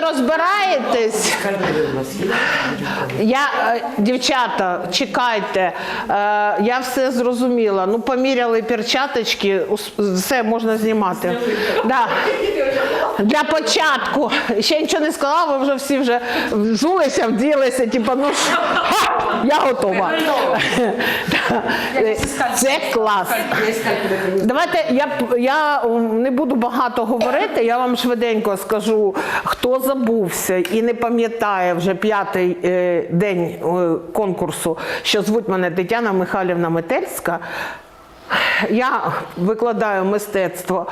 Ви розбираєтесь? Я, е, дівчата, чекайте, е, я все зрозуміла. Ну, поміряли перчаточки, все можна знімати. Да. Для початку. Ще нічого не сказала, ви вже всі вже взулися, вділися, типу, ну ха, я готова. Це клас. Давайте я, я не буду багато говорити, я вам швиденько скажу, хто забувся і не пам'ятає вже п'ятий е, день е, конкурсу, що звуть мене Тетяна Михайлівна Метельська. Я викладаю мистецтво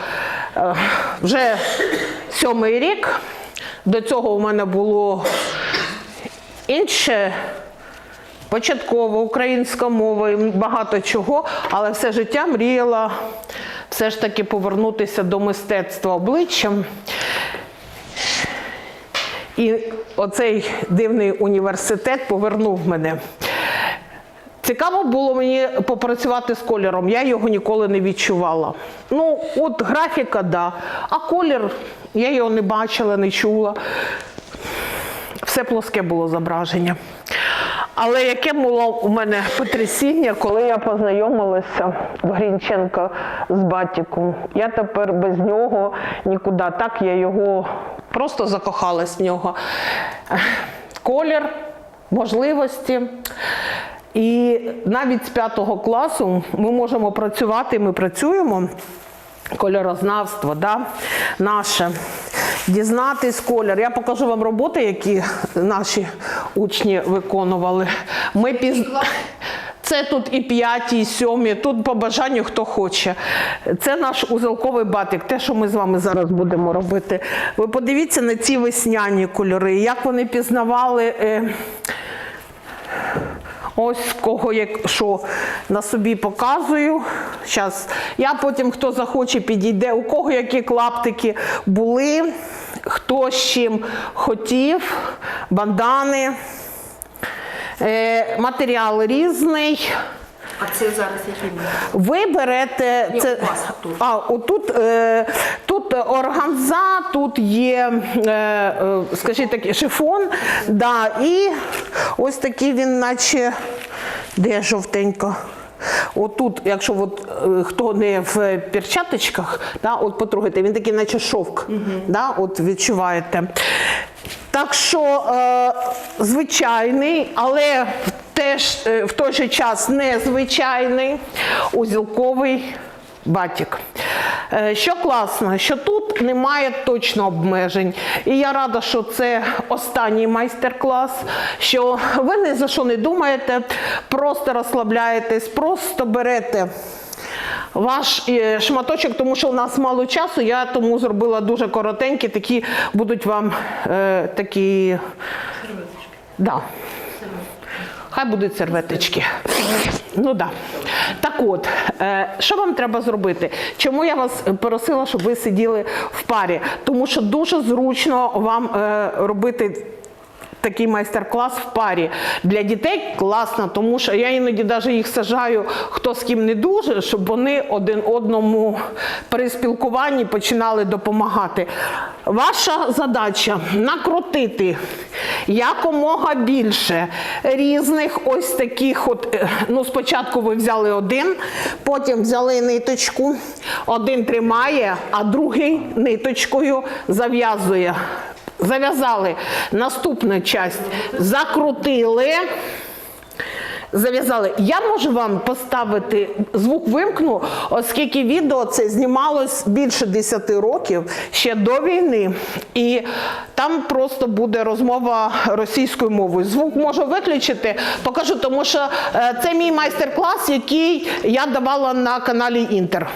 е, вже сьомий рік. До цього у мене було інше початкова українська мова і багато чого, але все життя мріяла все ж таки повернутися до мистецтва обличчям. І оцей дивний університет повернув мене. Цікаво було мені попрацювати з кольором, я його ніколи не відчувала. Ну, от графіка, да. А колір я його не бачила, не чула. Все плоске було зображення. Але яке було у мене потрясіння, коли я познайомилася в Грінченка з батіком. Я тепер без нього нікуди. Так я його просто закохалась в нього. Колір, можливості. І навіть з п'ятого класу ми можемо працювати, ми працюємо кольорознавство, да, наше. Дізнатись колір. Я покажу вам роботи, які наші учні виконували. Ми піз... Це тут і п'яті, і сьомі, тут по бажанню хто хоче. Це наш узелковий батик, те, що ми з вами зараз будемо робити. Ви подивіться на ці весняні кольори, як вони пізнавали. Е... Ось кого як що на собі показую. Щас. Я потім, хто захоче, підійде, у кого які клаптики були, хто з чим хотів, бандани. Е, матеріал різний. А це зараз який? Ви берете Ні, це. у вас тут. А, отут, е, тут органза, тут є, е, е, скажіть такий шифон, да, і ось такий він, наче де жовтенько. Отут, якщо от, е, хто не в перчаточках, да, от потрогайте, він такий, наче шовк. Да, от відчуваєте. Так що е, звичайний, але теж е, в той же час незвичайний узілковий батік. Е, Що класно, що тут немає точно обмежень. І я рада, що це останній майстер-клас, що ви ні за що не думаєте, просто розслабляєтесь, просто берете ваш е, шматочок, тому що у нас мало часу, я тому зробила дуже коротенькі, такі будуть вам е, такі. Да. Хай будуть серветочки. Ну да. Так от, е, що вам треба зробити? Чому я вас просила, щоб ви сиділи в парі? Тому що дуже зручно вам е, робити такий майстер-клас в парі. Для дітей класно, тому що я іноді навіть їх сажаю, хто з ким не дуже, щоб вони один одному при спілкуванні починали допомагати. Ваша задача накрутити якомога більше різних ось таких. От, е, ну, спочатку ви взяли один, потім взяли ниточку, один тримає, а другий ниточкою зав'язує. Зав'язали наступну часть, закрутили. Зав'язали. Я можу вам поставити звук вимкну, оскільки відео це знімалось більше 10 років ще до війни, і там просто буде розмова російською мовою. Звук можу виключити, покажу, тому що е, це мій майстер-клас, який я давала на каналі Інтер.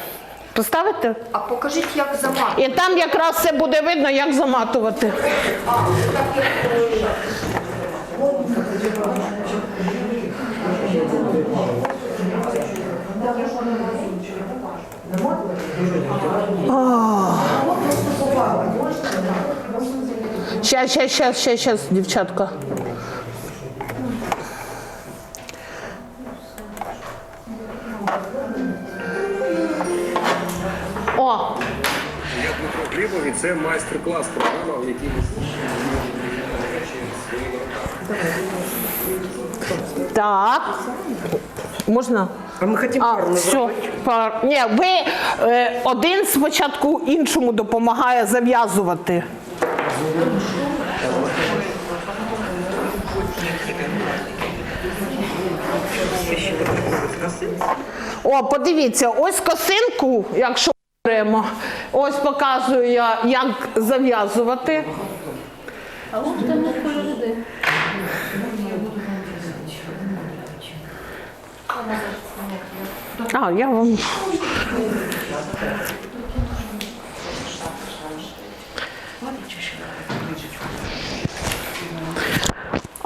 Поставите? А покажіть, як замати. І там якраз все буде видно, як заматувати. Щас, щас, щас, щас, щас, дівчатка. Я це майстер-клас програма, в якій ми Так. Можна? А мы хотим А, пару все. Пар... Ні, ви е, один спочатку іншому допомагає зав'язувати. О, подивіться, ось косинку, якщо беремо, ось показую я, як зав'язувати. А от там кольори. А, я вам.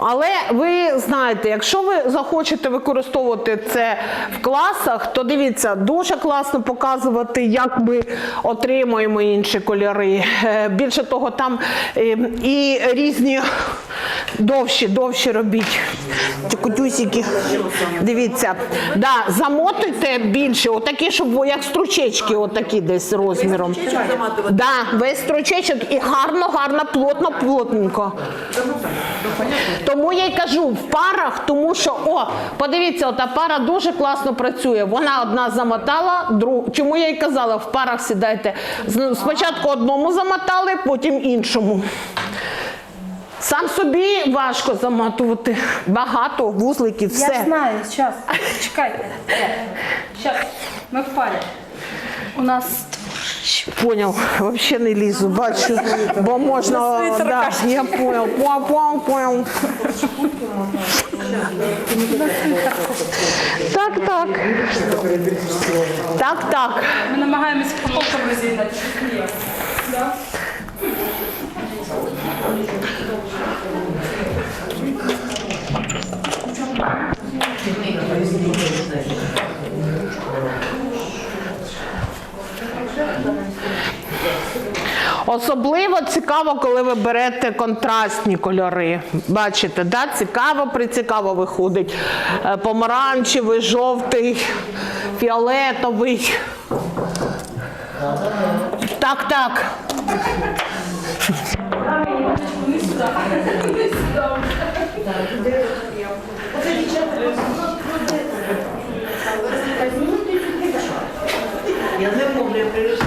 Але ви знаєте, якщо ви захочете використовувати це в класах, то дивіться, дуже класно показувати, як ми отримуємо інші кольори. Е, Більше того, там е, і різні довші, довші робіть. Ті Кутюсики. Дивіться, да, замотуйте більше, отакі, щоб як стручечки, отакі десь розміром. Да, весь стручечок і гарно, гарно, плотно, плотненько. Тому я й кажу в парах, тому що о, подивіться, ота пара дуже класно працює. Вона одна замотала, другу. Чому я й казала, в парах сідайте. Спочатку одному замотали, потім іншому. Сам собі важко заматувати. Багато вузликів, все. Я знаю, сейчас. Чекайте. Сейчас. Ми в парі. У нас Понял, вообще не лізу, бачу, бо можна, да, я понял, понял, понял, понял. Так, так. Так, так. ми намагаємося упаковками зігнати. Особливо цікаво, коли ви берете контрастні кольори. Бачите, да? цікаво, прицікаво виходить. Е, Помаранчевий, жовтий, фіолетовий. Так, так. Я не помню, я прийшла.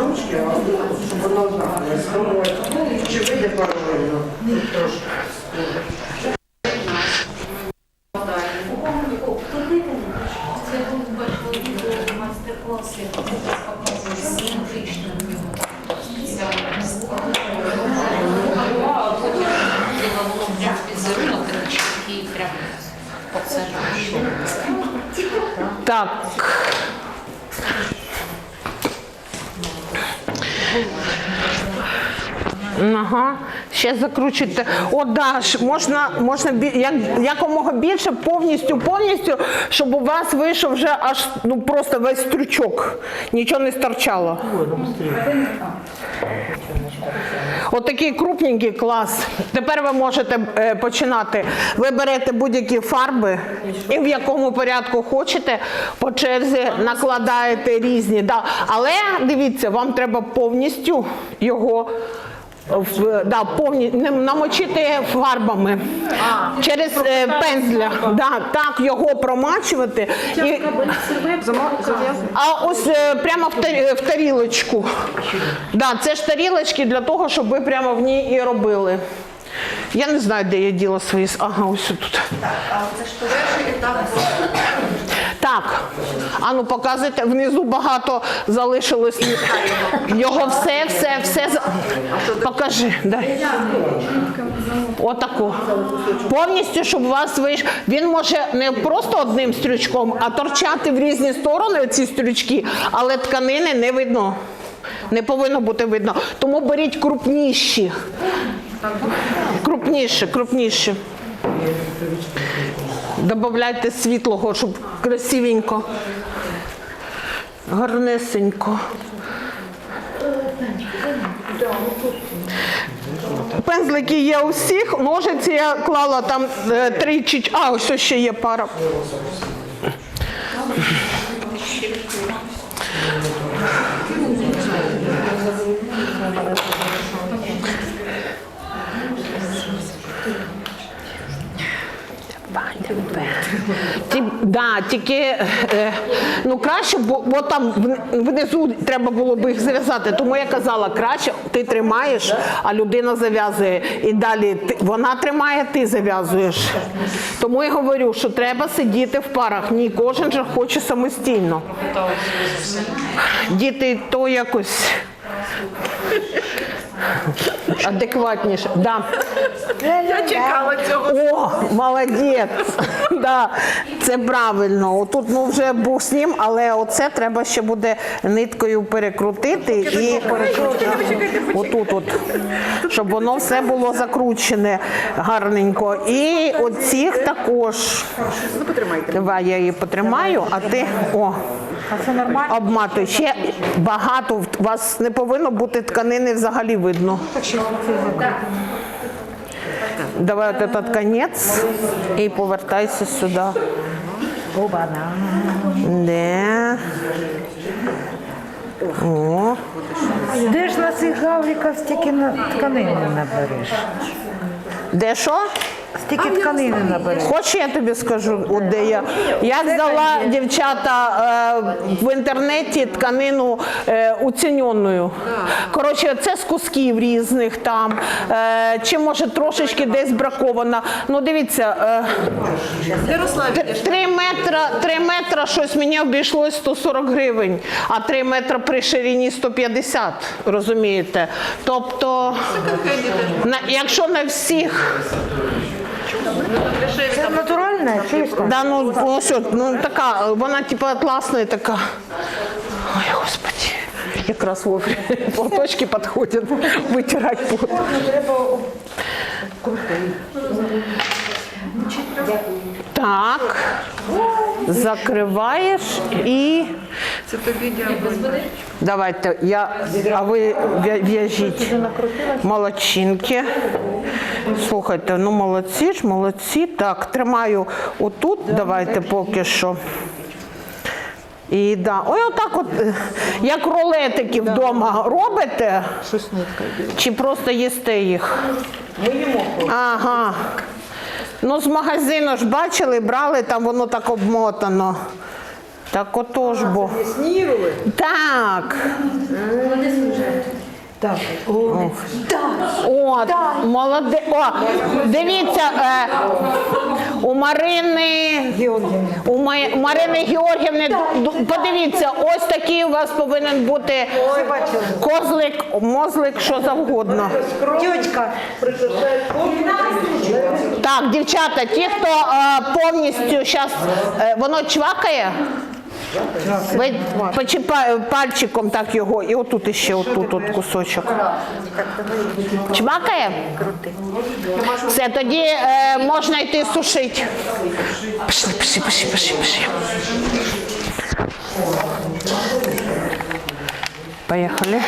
Ручки, а щоб воно не спробувати. Чи вийде паралельно? Трошки. Це я тут бачила відео майстер-класи, як показували з симетричним його спеціально. А потім треба було прям візерунок такий прям оце. Так. Ага, ще закручуйте. О, да, ж, можна, можна бі- як, якомога більше, повністю, повністю, щоб у вас вийшов вже аж ну просто весь стручок. Нічого не стирчало. От крупненький клас. Тепер ви можете е, починати. Ви берете будь-які фарби і в якому порядку хочете, по черзі накладаєте різні. Да. Але дивіться, вам треба повністю його. В, да, повні, не- намочити фарбами через е, пензля. Да, так його промачувати. І, а ось е, прямо в, тарі- в тарілочку. Да, це ж тарілочки для того, щоб ви прямо в ній і робили. Я не знаю, де я діла свої. с- Ага, ось тут. А це ж перший етап. Так. А ну показуйте, внизу багато залишилось. Його все, все, все. Покажи. Дай. Отаку. Повністю, щоб у вас вийшло. Він може не просто одним стрючком, а торчати в різні сторони ці стрючки, але тканини не видно. Не повинно бути видно. Тому беріть крупніші. Крупніше, крупніше. Добавляйте світлого, щоб красивенько. Гарнесенько. Пензлики є у всіх, ножиці я клала там е, три чи а ось ще є пара. Ті, да, тільки е, ну краще, бо, бо там внизу треба було б їх зав'язати. Тому я казала, краще ти тримаєш, а людина зав'язує. І далі ти, вона тримає, ти зав'язуєш. Тому я говорю, що треба сидіти в парах. Ні, кожен же хоче самостійно. Діти то якось. Адекватніше. Да. Я чекала цього. О, молодець. Да, це правильно. Отут ну вже був з ним, але оце треба ще буде ниткою перекрутити і отут, от, щоб воно все було закручене гарненько. І оцих також. Давай я її потримаю, а ти о. Обматуй. Ще багато у вас не повинно бути тканини взагалі видно. Давай вот этот конец и повертайся сюда. Да. О. Де ж на цих гавриках стільки на- тканини набереш? Де що? Стільки тканини набереш. Хочеш, я тобі скажу, от де я. Я взяла дівчата е, в інтернеті тканину е, уціненою. Коротше, це з кусків різних там. Е, чи може трошечки десь бракована. Ну дивіться. Е, Три метра, три метра щось мені обійшлось 140 гривень, а три метра при ширині 150, розумієте? Тобто, на, якщо на всіх, Це натуральне, чуєш? да, ну, ну, що, ну така, вона типу атласна така. Ой, господи, якраз вовремя платочки підходять, витирати пот. Так, закриваєш і це тобі дякую. давайте, я, а ви в'я- в'яжіть молодчинки. Слухайте, ну молодці ж, молодці. Так, тримаю отут, давайте поки що. І да, ой, отак от, е, як рулетики вдома робите, чи просто їсте їх? Ага. Ну, з магазину ж бачили, брали, там воно так обмотано. Так отож бо. Так. Так. От, молоде. О, дивіться, е, у Марини, у Ма- Марини Георгівни, ду- подивіться, ось такий у вас повинен бути козлик, мозлик, що завгодно. Так, дівчата, ті, хто е, повністю зараз, воно чвакає. Ви пальчиком так його, і отут іще отут от кусочок. Чмакає? Все, тоді е, можна йти сушити. Пішли, пішли, пішли, пішли, пішли. Поїхали.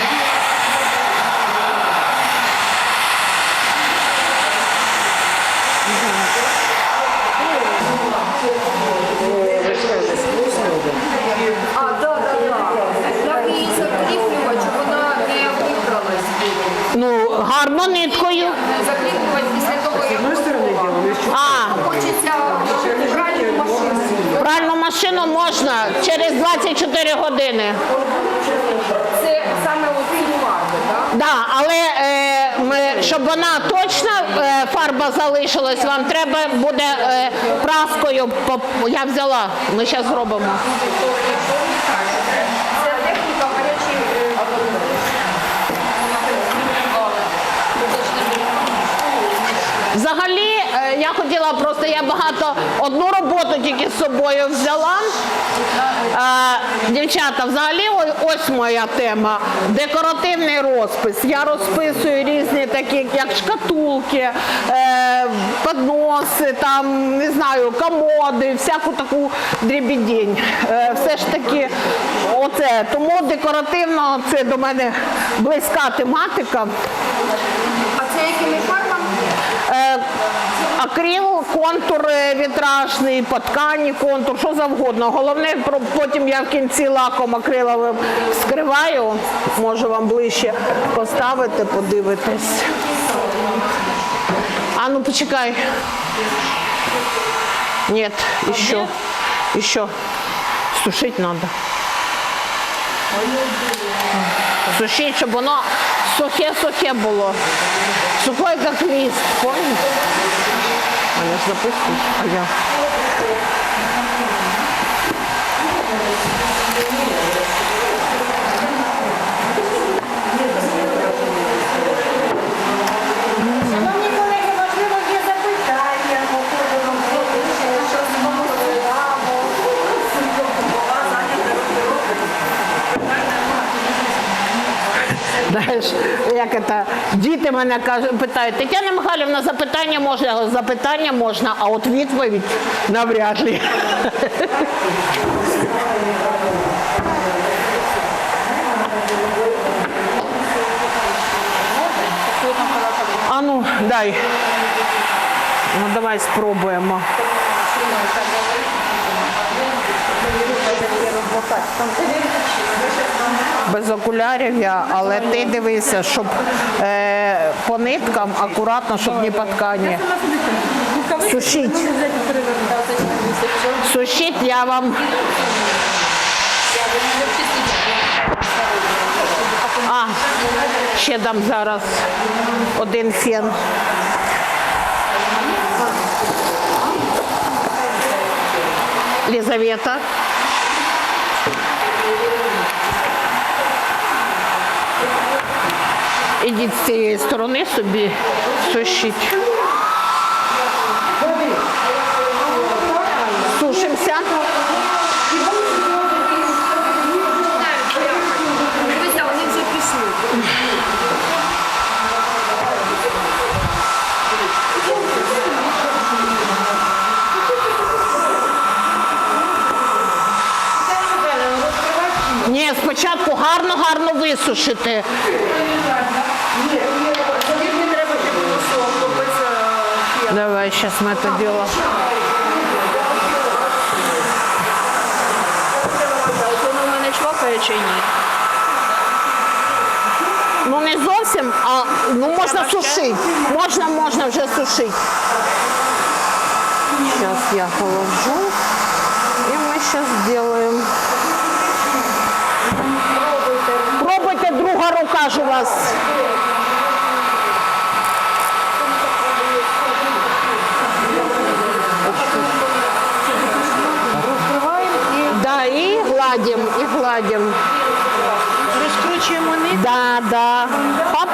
А, да, да, да. Як її закріплювати, щоб вона не вибралась. Ну, гарно ниткою. Закріплювати після того, як. А, Хочеться пральну машину. пральну машину можна через 24 години. Це саме оці фарби, так? Да, але е, ми, щоб вона точно е, фарба залишилась, вам треба буде е, праскою. поп- Я взяла, ми зараз зробимо. Це техніка гарячої Взагалі, е, я хотіла просто, я багато одну роботу тільки з собою взяла. Е, Дівчата, взагалі, ось моя тема. Декоративний розпис. Я розписую різні такі, як шкатулки, е, подноси, там, не знаю, комоди, всяку таку дрібідінь. Е, Все ж таки, оце. Тому декоративно це до мене близька тематика. А це якими фарбами? Акрил, контур е, вітражний, по ткані контур, що завгодно. Головне, потім я в кінці лаком акриловим скриваю. Можу вам ближче поставити, подивитись. А ну почекай. Ні, ще. Ще. Сушить треба. Сушить, щоб воно сухе-сухе було. Сухой, як лист, помните? А я ж записую, а я. Шановні колеги, можливо, є запитання по ходу роботи, чи щось комусь цікаво. Голова зайнята Знаєш, як це, діти мене кажуть, питають, Тетяна Михайлівна, запитання можна, запитання можна, а от відповідь навряд ли. А ну, дай. Ну давай спробуємо. Без окулярів я, але ти дивися, щоб е, по ниткам акуратно, щоб не по ткані. Сушіть. Сушіть я вам. А, ще дам зараз один фен. Лізавета. Ідіть з цієї сторони собі сушіть. Сушимося. Ні, спочатку гарно-гарно висушити. Давай, сейчас мы это дело. Воно в мене чвакає чи ні? Ну не зовсім, а ну можна сушити. Можна, можна вже сушити. Сейчас я положу. И мы сейчас сделаем. Пробуйте, друга рука ж у вас. гладим, и гладим. Розкручуємо нитку. Да, да. Хоп.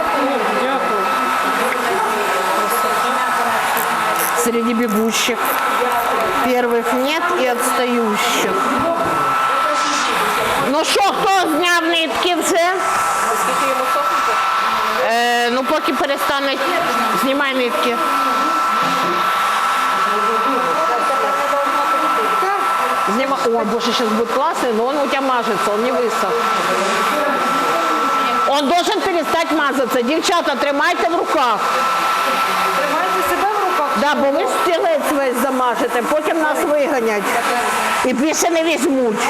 Среди бегущих. Первых нет и отстающих. Ну що, хто зняв нитки вже? Скільки йому сохнути? Е, ну поки перестане, знімай нитки. Знима... О, боже, сейчас будет классный, но он у тебя мажется, он не высох. Он должен перестать мазаться. Дівчата, тримайте в руках. Тримайте себе в руках. Да, бо ви стілець весь замажете, потім нас виганять. І більше не візьмуть.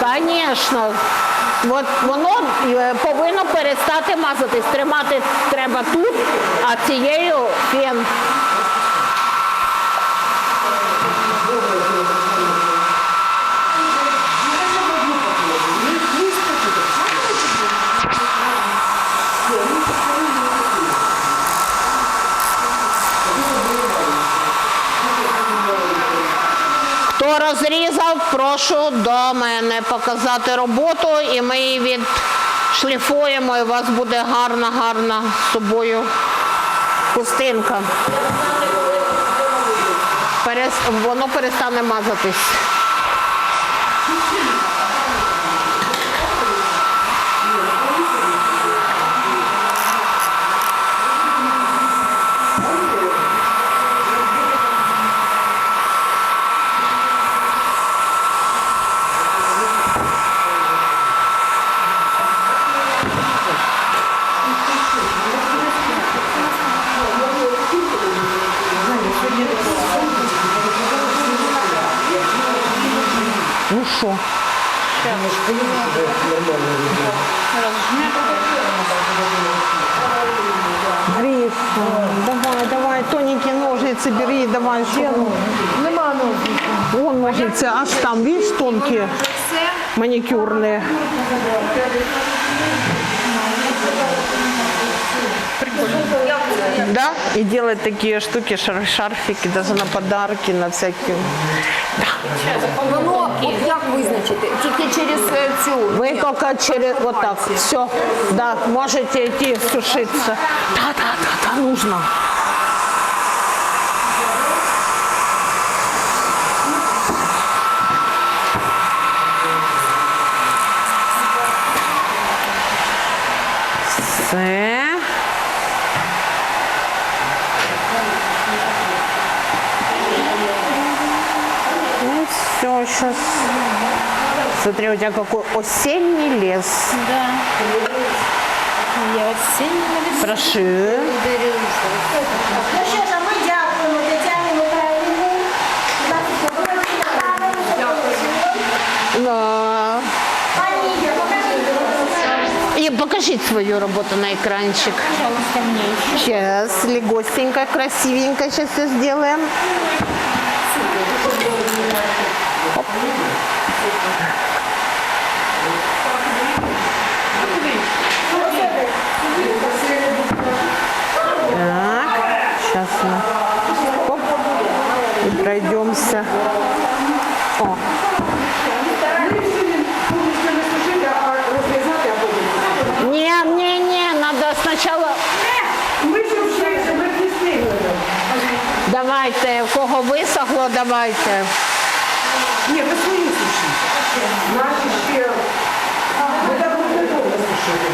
Звісно. От воно е, повинно перестати мазатись. Тримати треба тут, а цією фен. Розрізав, прошу до мене показати роботу, і ми її відшліфуємо, і у вас буде гарна, гарна з собою пустинка. Воно перестане мазатись. що? Гриф, давай, давай, тоненькие ножницы бери, давай. чтобы- Нема ножниць. Вон ножницы, аж там, видишь, тонкие, Все. Да, и делать такие штуки, шар- шарфики, даже на подарки, на всякие. Воно, от як визначити? Тільки через е, цю. Вы только через вот так, все, да, можете идти сушиться. Да, да, да, да, нужно. Все. Все, сейчас. Смотри, у тебя какой осенний лес. Да. Я от сильно Прошу. Ну що ж, а ми дякуємо Тетяні Михайлівні. Да. Пані Ігор, покажіть, будь ласка. И покажите свою работу на экранчик. пожалуйста, мне еще. Сейчас, легостенько, красивенько сейчас все сделаем. Так, сейчас мы оп, и пройдемся. О, Не, не, не, надо сначала. Давайте, у кого висохло, давайте. Ні, ви свої сушіть. Наші ще. Ви так не довго сушити.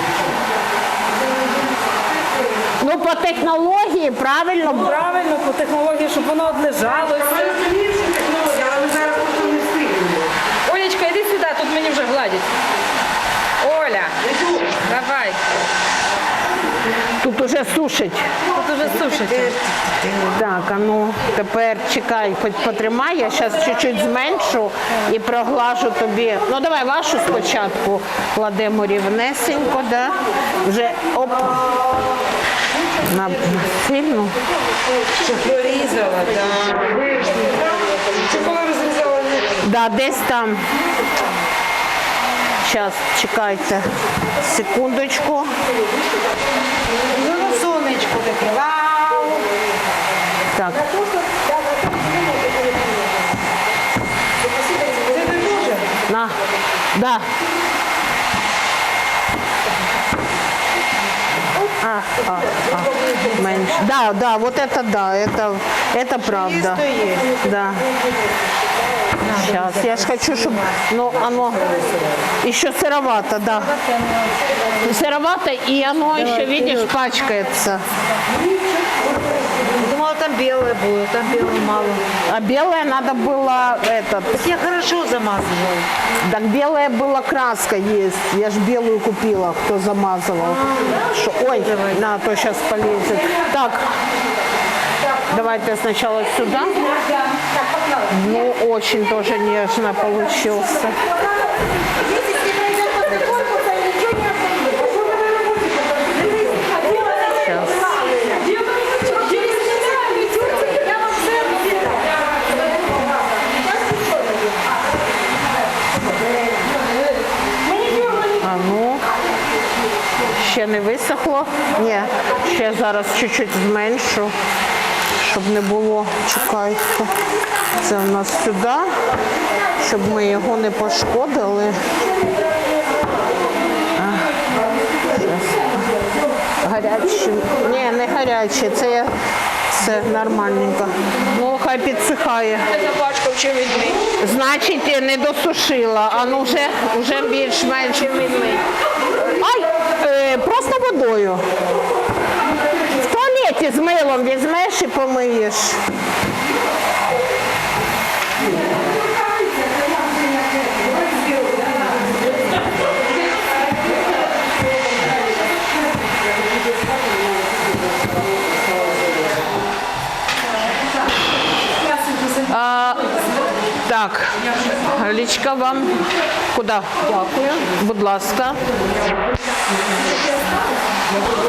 Ну, по технології, правильно? Правильно, по технології, щоб воно одлежалося. Це ліпші технології, але ми зараз просто не встигнемо. Олечка, іди сюди, тут мені вже гладять. Оля, давай, Тут уже сушить. тут уже сушиться. Так, а ну тепер чекай, хоч потримай, я зараз чуть-чуть зменшу і проглажу тобі. Ну давай вашу спочатку кладемо рівнесенько, да? Вже оп. На, на сильну. Щоб прорізала, так. Чи коли розрізала? Да, десь там. Зараз, чекайте. Секундочку. Ну, сонечко таке. Вау! Так. Це не дуже? На. Да. А, а, а. Меньше. Да, да, вот это да, это, это правда. Да. Сейчас, я же хочу, чтобы, ну, оно еще сыровато, да. Сыровато, и оно еще, видишь, пачкается. Думала, там біле було, там біле мало. А белое надо было, этот, Я хорошо замазувала. Так белая была краска есть. Я ж белую купила, кто замазывал. Шо- Ой, на, а то сейчас полезет. Так, давайте сначала сюда. Ну, очень тоже нежно получился. А ну. Ще не висохло. Ні, ще зараз чуть-чуть зменшу, щоб не було. Чекайте. Це у нас сюди, щоб ми його не пошкодили. Щас. Ні, не гаряче, це я все нормальненько. Ну, хай підсихає. Значить, не досушила, а ну вже, вже більш-менш відмий. Ай, е, просто водою. В туалеті з милом візьмеш і помиєш. Галічка вам куди? Дякую. Будь ласка.